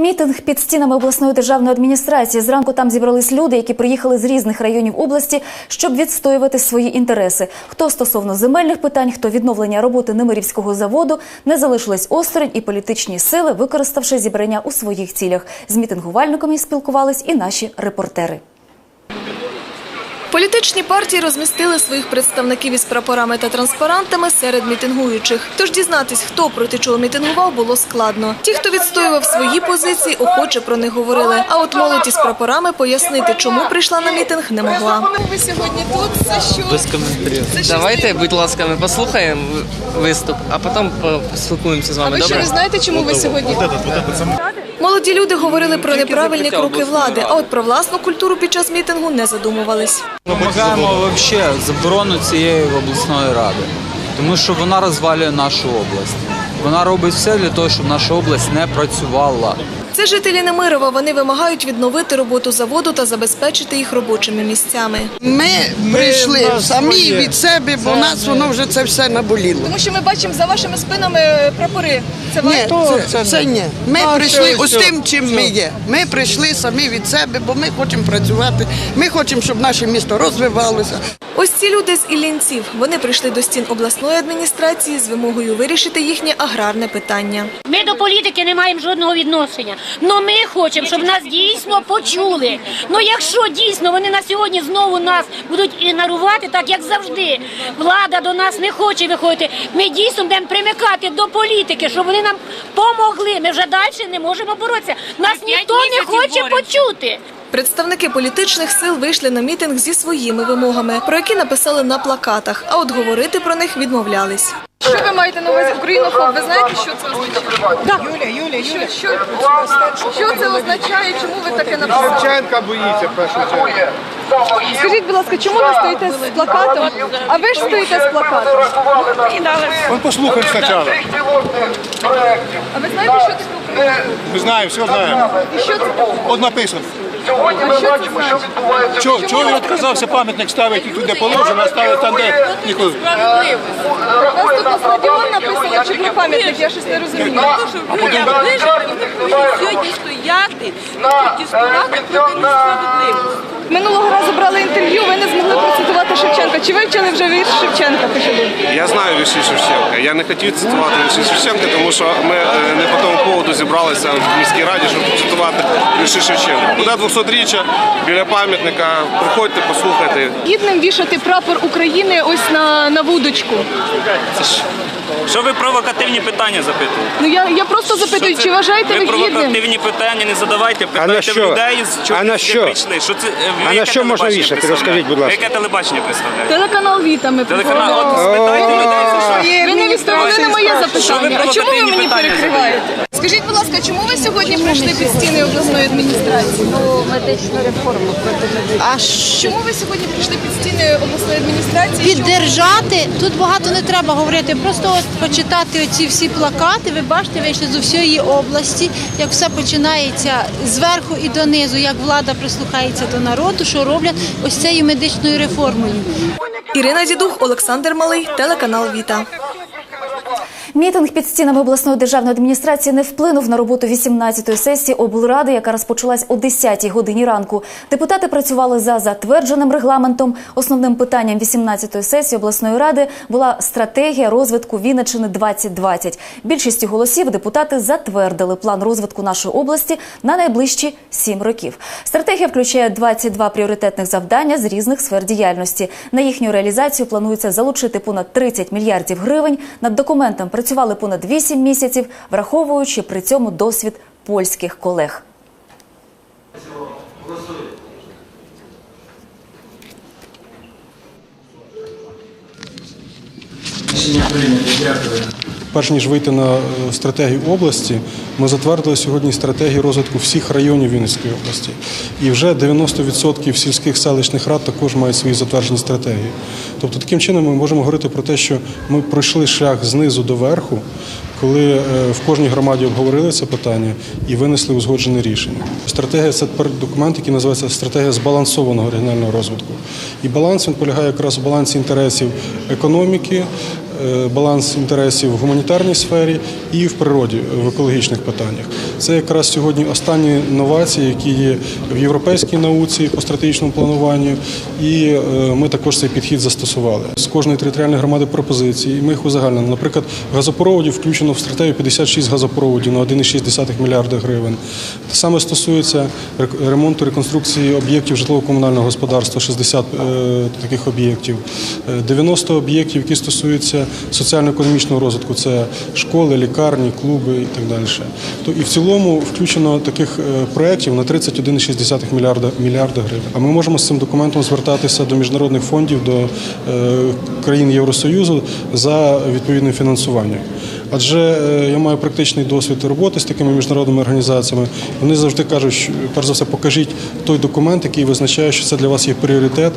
Мітинг під стінами обласної державної адміністрації. Зранку там зібрались люди, які приїхали з різних районів області, щоб відстоювати свої інтереси. Хто стосовно земельних питань, хто відновлення роботи Немирівського заводу, не залишились осторонь і політичні сили, використавши зібрання у своїх цілях. З мітингувальниками спілкувались і наші репортери. Політичні партії розмістили своїх представників із прапорами та транспарантами серед мітингуючих. Тож дізнатись, хто проти чого мітингував, було складно. Ті, хто відстоював свої позиції, охоче про них говорили. А от молодь із прапорами пояснити, чому прийшла на мітинг, не могла. Ви сьогодні тут за що? Без коментарів. Давайте, будь ласка, ми послухаємо виступ, а потім поспілкуємося з А вами. ви ще не знаєте, чому ви сьогодні? Молоді люди говорили про неправильні кроки влади, а от про власну культуру під час мітингу не задумувались. Вимагаємо взагалі заборону цієї обласної ради, тому що вона розвалює нашу область. Вона робить все для того, щоб наша область не працювала. Це жителі Немирова. Вони вимагають відновити роботу заводу та забезпечити їх робочими місцями. Ми прийшли самі від себе, бо нас воно вже це все наболіло. Тому що ми бачимо за вашими спинами прапори. Це Ні, це, це ні. Ми прийшли ось тим, чим ми є. Ми прийшли самі від себе, бо ми хочемо працювати. Ми хочемо, щоб наше місто розвивалося. Ось ці люди з Іллінців. Вони прийшли до стін обласної адміністрації з вимогою вирішити їхнє аграрне питання. Ми до політики не маємо жодного відношення. Но ми хочемо, щоб нас дійсно почули. Ну якщо дійсно вони на сьогодні знову нас будуть ігнорувати, так як завжди, влада до нас не хоче виходити. Ми дійсно будемо примикати до політики, щоб вони нам помогли. Ми вже далі не можемо боротися. Нас ніхто не хоче почути. Представники політичних сил вийшли на мітинг зі своїми вимогами, про які написали на плакатах, а от говорити про них відмовлялись. Що ви маєте на увазі українофоб? Ви знаєте, що це означає? Юля, Юля, Юля. Що, що, що це означає? Чому ви таке написали? Шевченка боїться в першу чергу. Скажіть, будь ласка, чому ви стоїте з плакатом? А ви ж стоїте з плакатом. От послухай спочатку. А ви знаєте, що таке Україна? Ми знаємо, все знаємо. І що це? От написано. А що відбувається. Чого, чого він відказався пам'ятник ставити туди положено, а ставити там, де ніколи. У тут на стадіон написано, чи про пам'ятник, я щось не розумію. сьогодні стояти, протестувати проти несправедливості. Минулого разу брали інтерв'ю, ви не змогли процитувати Шевченка. Чи вивчили вже вірш Шевченка? Я знаю вірші Шевченка. Я не хотів цитувати вірші Шевченка, тому що ми е, не по тому поводу зібралися в міській раді, щоб цитувати вірші Шевченка. Буде 200-річчя біля пам'ятника. Приходьте, послухайте. Гідним вішати прапор України ось на, на вудочку. Що ви провокативні питання запитуєте? Ну я, я просто запитую, Що чи вважаєте ви ви гідним? провокативні питання не задавайте, на питайте що? в людей, з чого А на що? прийшли. Що це, ви А на що можна телебачення вішати? представляєте? Розкажіть, будь ласка. Ви Яке телебачення представляєте? Телеканал Віта ми Телеканал, от поговоримо. спитайте людей, за що. Ви не відповіли на моє запитання. А чому ви провокативні мені питання перекриваєте? Скажіть, будь ласка, чому ви сьогодні прийшли під стіни обласної адміністрації? медичну реформу А Чому ви сьогодні прийшли під стіни обласної адміністрації? Піддержати тут багато не треба говорити. Просто от почитати оці всі плакати. Ви бачите, вийшли з усієї області, як все починається зверху і донизу, як влада прислухається до народу, що роблять ось цією медичною реформою. Ірина Дідух, Олександр Малий, телеканал Віта. Мітинг під стінами обласної державної адміністрації не вплинув на роботу 18-ї сесії облради, яка розпочалась о 10-й годині ранку. Депутати працювали за затвердженим регламентом. Основним питанням 18-ї сесії обласної ради була стратегія розвитку Вінниччини 2020. Більшістю голосів депутати затвердили план розвитку нашої області на найближчі сім років. Стратегія включає 22 пріоритетних завдання з різних сфер діяльності. На їхню реалізацію планується залучити понад 30 мільярдів гривень. Над документом працювали понад 8 місяців, враховуючи при цьому досвід польських колег. Перш ніж вийти на е, стратегію області, ми затвердили сьогодні стратегію розвитку всіх районів Вінницької області. І вже 90% сільських селищних рад також мають свої затверджені стратегії. Тобто, таким чином ми можемо говорити про те, що ми пройшли шлях знизу до верху, коли е, в кожній громаді обговорили це питання і винесли узгоджене рішення. Стратегія це документ, який називається стратегія збалансованого регіонального розвитку. І баланс він полягає якраз у балансі інтересів економіки, е, баланс інтересів в гуманітарній сфері і в природі в екологічних питаннях. Це якраз сьогодні останні новації, які є в європейській науці по стратегічному плануванню, і е, ми також цей підхід застосували. З кожної територіальної громади пропозиції, ми їх узагальнили. Наприклад, газопроводів включено в стратегію 56 газопроводів на 1,6 мільярда гривень. Те саме стосується ремонту реконструкції об'єктів житлово-комунального господарства, 60 е, таких об'єктів, Е, 90 об'єктів, які стосуються соціально-економічного розвитку, це школи, лікарні, клуби і так далі. То і в цілому включено таких е, проєктів на 31,6 мільярда, мільярда гривень. А ми можемо з цим документом звертатися до міжнародних фондів, до е, країн Євросоюзу за відповідним фінансуванням. Адже е, я маю практичний досвід роботи з такими міжнародними організаціями. Вони завжди кажуть, що перш за все покажіть той документ, який визначає, що це для вас є пріоритет.